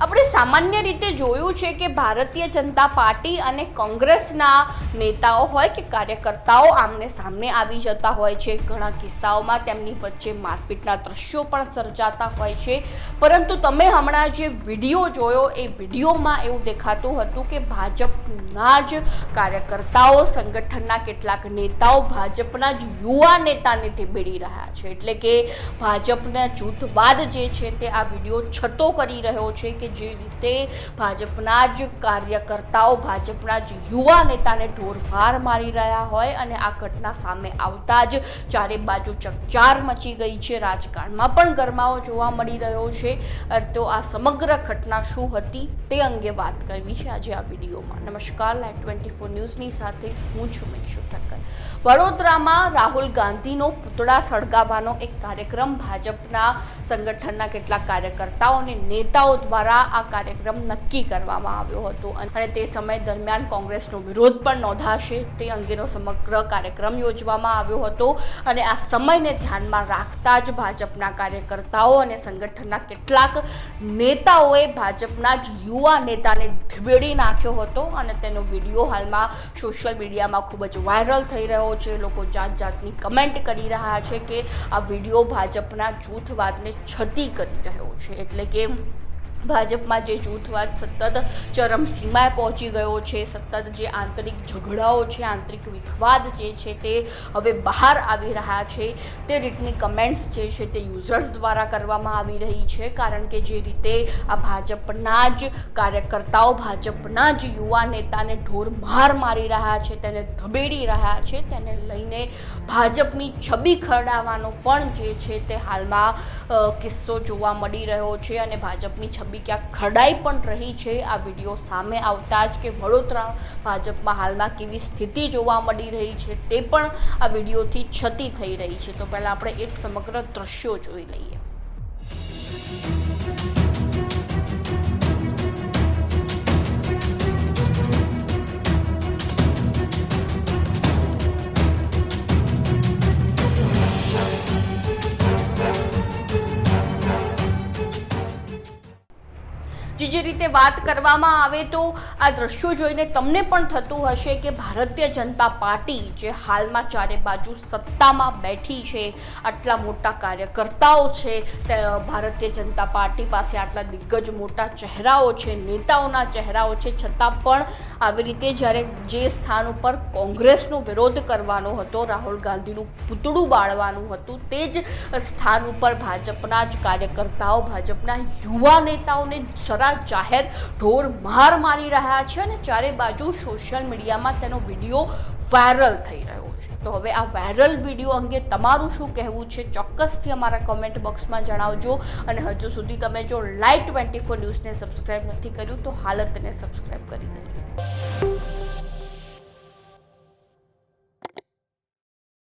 સામાન્ય રીતે જોયું છે કે ભારતીય જનતા પાર્ટી અને કોંગ્રેસના નેતાઓ હોય કે કાર્યકર્તાઓ આમને સામને આવી જતા હોય છે. ઘણા કિસ્સાઓમાં તેમની વચ્ચે મારપીટના દ્રશ્યો પણ સર્જાતા હોય છે. પરંતુ તમે હમણાં જે વીડિયો જોયો, એ વિડીયોમાં એવું દેખાતું હતું કે ભાજપના જ કાર્યકર્તાઓ, સંગઠનના કેટલાક નેતાઓ ભાજપના જ યુવા નેતાને ભેડી રહ્યા છે. એટલે કે ભાજપના જૂથવાદ જે છે તે આ વીડિયો છતો કરી રહ્યો છે કે જે રીતે ભાજપના જ કાર્યકર્તાઓ, ભાજપના જ યુવા નેતાને ઢોરમાર મારી રહ્યા હોય અને આ ઘટના સામે આવતા જ ચારે બાજુ ચકચાર મચી ગઈ છે. રાજકારણમાં પણ ગરમાવો જોવા મળી રહ્યો છે. તો આ સમગ્ર ઘટના શું હતી તે અંગે વાત કરવી છે આજે આ વિડીયોમાં. નમસ્કાર લાઈટ ટ્વેન્ટી ફોર ન્યૂઝની સાથે હું છું મેક્ષુ ઠક્કર. વડોદરામાં રાહુલ ગાંધીનો પૂતળા સળગાવવાનો એક કાર્યક્રમ ભાજપના સંગઠનના કેટલાક કાર્યકર્તાઓ અને નેતાઓ દ્વારા આ કાર્યક્રમ નક્કી કરવામાં આવ્યો હતો અને તે સમય દરમિયાન કોંગ્રેસનો વિરોધ પણ નોંધાશે તે અંગેનો સમગ્ર કાર્યક્રમ યોજવામાં આવ્યો હતો અને આ સમયને ધ્યાનમાં રાખતા જ ભાજપના કાર્યકર્તાઓ અને સંગઠનના કેટલાક નેતાઓએ ભાજપના જ યુવા નેતાને ધીબેડી નાખ્યો હતો અને તેનો વીડિયો હાલમાં સોશિયલ મીડિયામાં ખૂબ જ વાયરલ થઈ રહ્યો છે. લોકો જાત જાતની કમેન્ટ કરી રહ્યા છે કે આ વીડિયો ભાજપના જૂથવાદને છતી કરી રહ્યો છે. એટલે કે ભાજપમાં જે જૂથવાદ સતત ચરમસીમાએ પહોંચી ગયો છે, સતત જે આંતરિક ઝઘડાઓ છે, આંતરિક વિખવાદ જે છે તે હવે બહાર આવી રહ્યા છે. તે રીતની કમેન્ટ્સ જે છે તે યુઝર્સ દ્વારા કરવામાં આવી રહી છે, કારણ કે જે રીતે આ ભાજપના જ કાર્યકર્તાઓ, ભાજપના જ યુવા નેતાને ઢોરમાર મારી રહ્યા છે, તેને ધબેડી રહ્યા છે, તેને લઈને ભાજપની છબી ખરડાવવાનો પણ જે છે તે હાલમાં કિસ્સો જોવા મળી રહ્યો છે અને ભાજપની છબી ક્યાંક ખડાઈ પણ રહી છે. આ વીડિયો સામે આવતા જ કે વડોદરા ભાજપમાં હાલમાં કેવી સ્થિતિ જોવા મળી રહી છે તે પણ આ વિડીયોથી છતી થઈ રહી છે. તો પહેલાં આપણે એક સમગ્ર દ્રશ્યો જોઈ લઈએ. જે જે રીતે વાત કરવામાં આવે તો આ દ્રશ્યો જોઈને તમને પણ થતું હશે કે ભારતીય જનતા પાર્ટી જે હાલમાં ચારે બાજુ સત્તામાં બેઠી છે, આટલા મોટા કાર્યકર્તાઓ છે ભારતીય જનતા પાર્ટી પાસે આટલા દિગ્ગજ મોટા ચહેરાઓ છે, નેતાઓના ચહેરાઓ છે, છતાં પણ આવી રીતે જ્યારે જે સ્થાન ઉપર કોંગ્રેસનો વિરોધ કરવાનો હતો, રાહુલ ગાંધીનું પૂતળું બાળવાનું હતું, તે જ સ્થાન ઉપર ભાજપના જ કાર્યકર્તાઓ, ભાજપના યુવા નેતાઓને સરા જાહેર ઢોર માર મારી રહ્યા છે અને ચારે બાજુ સોશિયલ મીડિયામાં તેનો વીડિયો વાયરલ થઈ રહ્યો છે. તો હવે આ વાયરલ વીડિયો અંગે તમારું શું કહેવું છે? ચોક્કસથી અમારા કમેન્ટ બોક્સમાં જણાવજો અને હજુ સુધી તમે જો લાઈવ ટ્વેન્ટી ફોર ન્યૂઝને સબસ્ક્રાઈબ નથી કર્યું તો હાલતને સબસ્ક્રાઈબ કરી દેજો.